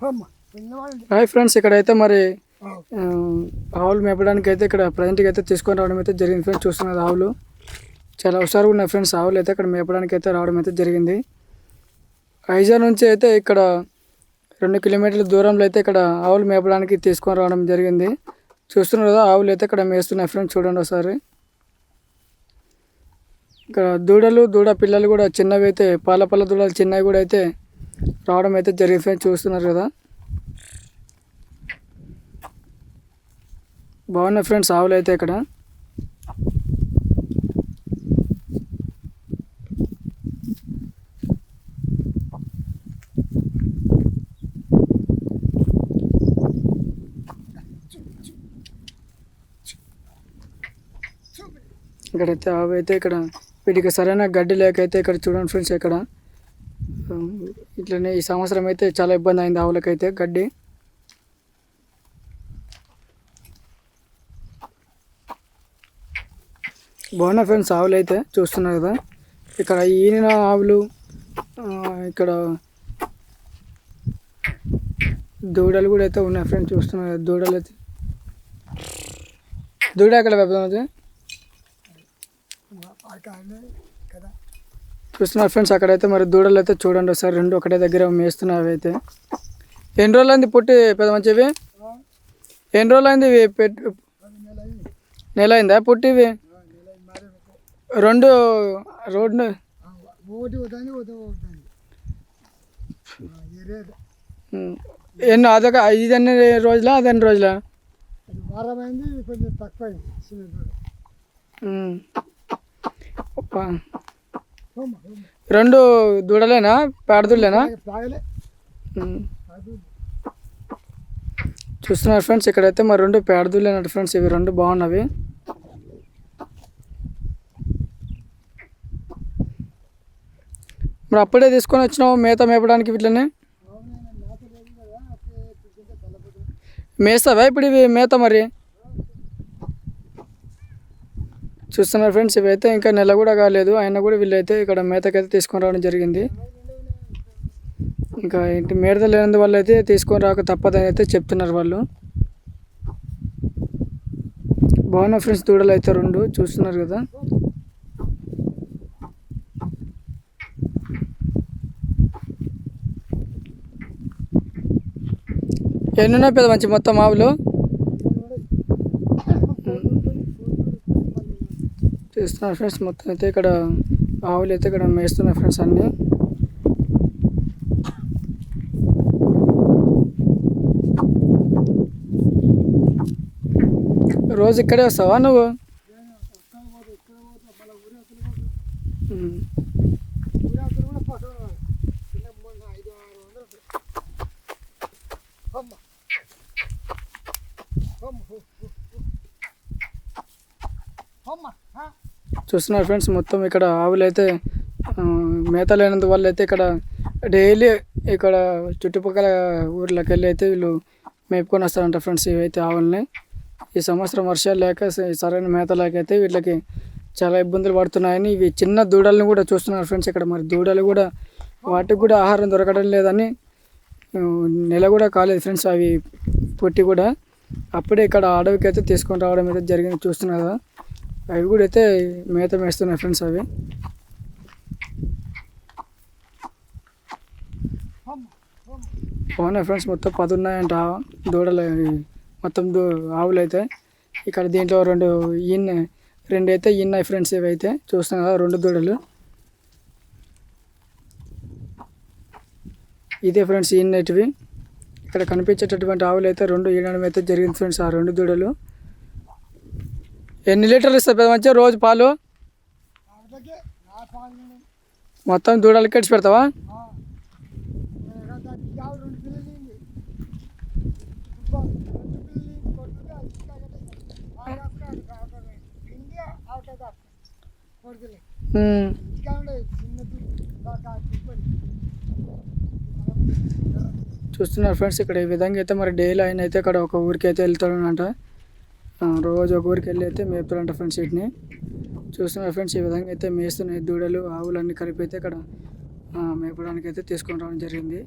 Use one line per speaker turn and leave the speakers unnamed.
Hi friends ఇక్కడైతే మరి ఆవులు మేపడానికి అయితే ఇక్కడ ప్రజెంట్గా అయితే తీసుకొని రావడం అయితే జరిగింది ఫ్రెండ్స్ చూస్తున్నారు ఆవులు. చాలా హుషారుగా ఉన్నాయి ఫ్రెండ్స్ ఆవులు అయితే ఇక్కడ మేపడానికి అయితే రావడం అయితే జరిగింది. ఐజా నుంచి అయితే ఇక్కడ రెండు కిలోమీటర్ల దూరంలో అయితే ఇక్కడ ఆవులు మేపడానికి తీసుకొని రావడం జరిగింది. చూస్తున్నారు కదా ఆవులు అయితే ఇక్కడ మేస్తున్నాయి ఫ్రెండ్స్ చూడండి ఒకసారి. ఇక్కడ దూడలు దూడ పిల్లలు కూడా చిన్నవి అయితే పాల పళ్ళ దూడలు చిన్నవి కూడా అయితే రావడం అయితే జరిగింది చూస్తున్నారు కదా. బాగున్నాయి ఫ్రెండ్స్ ఆవులు అయితే ఇక్కడ. ఇక్కడైతే ఆవు అయితే ఇక్కడ వీటికి సరైన గడ్డి లేక అయితే ఇక్కడ చూడండి ఫ్రెండ్స్ ఇక్కడ. ఇట్లనే ఈ సంవత్సరం అయితే చాలా ఇబ్బంది అయింది ఆవులకైతే గడ్డి. బాగున్నా ఫ్రెండ్స్ ఆవులు అయితే చూస్తున్నారు కదా. ఇక్కడ ఈనిన ఆవులు ఇక్కడ దూడలు కూడా అయితే ఉన్నాయి ఫ్రెండ్స్ చూస్తున్నారు కదా, దూడలు అయితే. దూడ ఎక్కడ పెద్దది చూస్తున్నారు ఫ్రెండ్స్. అక్కడైతే మరి దూడలు అయితే చూడండి ఒకసారి. రెండు ఒకటే దగ్గర మేస్తున్నవి అయితే. ఎన్ని రోజులు అయింది పుట్టి పెద్ద మంచివి? ఎన్ని రోజులు అయింది ఇవి పెట్టి నెల అయిందా పుట్టి ఇవి రెండు రోడ్డు. ఎన్ని అదొక ఇది ఎన్ని రోజులా అది ఎన్ని రోజులా
కొంచెం
రెండు దూడలేనా.
అది
చూస్తున్నారు ఫ్రెండ్స్ ఇక్కడైతే మరి రెండు పేడదూడలేనట్టు ఫ్రెండ్స్ ఇవి రెండు బాగున్నవి. మరి అప్పుడే తీసుకొని వచ్చినావు మేత మేపడానికి వీటిని? మేస్తావా ఇప్పుడు ఇవి మేత మరి? చూస్తున్నారు ఫ్రెండ్స్ ఇవైతే ఇంకా నెల కూడా కాలేదు. అయినా కూడా వీళ్ళైతే ఇక్కడ మేతకైతే తీసుకొని రావడం జరిగింది. ఇంకా ఏంటి మేడత లేనందువల్ల అయితే తీసుకొని రాక తప్పదని అయితే చెప్తున్నారు వాళ్ళు. బాగున్నా ఫ్రెండ్స్ దూడలు అయితే రెండు చూస్తున్నారు కదా. ఎన్ని పెద్ద మంచి మొత్తం ఆవులు? చూస్తున్నారు ఫ్రెండ్స్. మొత్తం అయితే ఇక్కడ ఆవులు అయితే ఇక్కడ మేస్తున్నాయి ఫ్రెండ్స్ అన్నీ. రోజు ఇక్కడే వస్తావా నువ్వు? ఉమ్. చూస్తున్నారు ఫ్రెండ్స్ మొత్తం ఇక్కడ ఆవులు అయితే మేత లేనందువల్ల అయితే ఇక్కడ డైలీ ఇక్కడ చుట్టుపక్కల ఊర్లోకి వెళ్ళి అయితే వీళ్ళు మేపుకొని వస్తారంట ఫ్రెండ్స్ ఇవైతే ఆవులని. ఈ సంవత్సరం వర్షాలు లేక సరైన మేత లేకైతే వీళ్ళకి చాలా ఇబ్బందులు పడుతున్నాయని ఇవి చిన్న దూడలను కూడా చూస్తున్నారు ఫ్రెండ్స్ ఇక్కడ. మరి దూడలు కూడా వాటికి కూడా ఆహారం దొరకడం లేదని నెల కూడా కాలేదు ఫ్రెండ్స్ అవి పుట్టి కూడా. అప్పుడే ఇక్కడ అడవికి అయితే తీసుకొని రావడం అయితే జరిగింది చూస్తున్నారు కదా. అవి కూడా అయితే మేత మేస్తున్నాయి ఫ్రెండ్స్ అవి. బాగున్నాయి ఫ్రెండ్స్ మొత్తం పది ఉన్నాయంట. దూడలు మొత్తం దూ ఆవులు అయితే. ఇక్కడ దీంట్లో రెండు ఇన్ రెండు అయితే ఇన్నాయి ఫ్రెండ్స్ ఇవి అయితే. చూస్తున్నాం కదా రెండు దూడలు. ఇదే ఫ్రెండ్స్ ఇన్నటివి ఇక్కడ కనిపించేటటువంటి ఆవులు అయితే రెండు ఈనడం అయితే జరిగింది ఫ్రెండ్స్ ఆ రెండు దూడలు. ఎన్ని లీటర్లు ఇస్తారు పెద్ద మంచిగా? రోజు పాలు? మొత్తం దూడలు కడిచి పెడతావా? చూస్తున్నారు ఫ్రెండ్స్ ఇక్కడ ఈ విధంగా అయితే మరి డైలీ ఆయన అయితే ఇక్కడ ఒక ఊరికి అయితే వెళ్తాడనంట. రోజు ఒక ఊరికి వెళ్ళి అయితే మేపుతాడంట ఫ్రెండ్స్ వీటిని. చూస్తున్నారు ఫ్రెండ్స్ ఈ విధంగా అయితే మేస్తున్నాయి దూడలు ఆవులు అన్నీ కలిపి అయితే ఇక్కడ మేపడానికి అయితే తీసుకొని రావడం జరిగింది.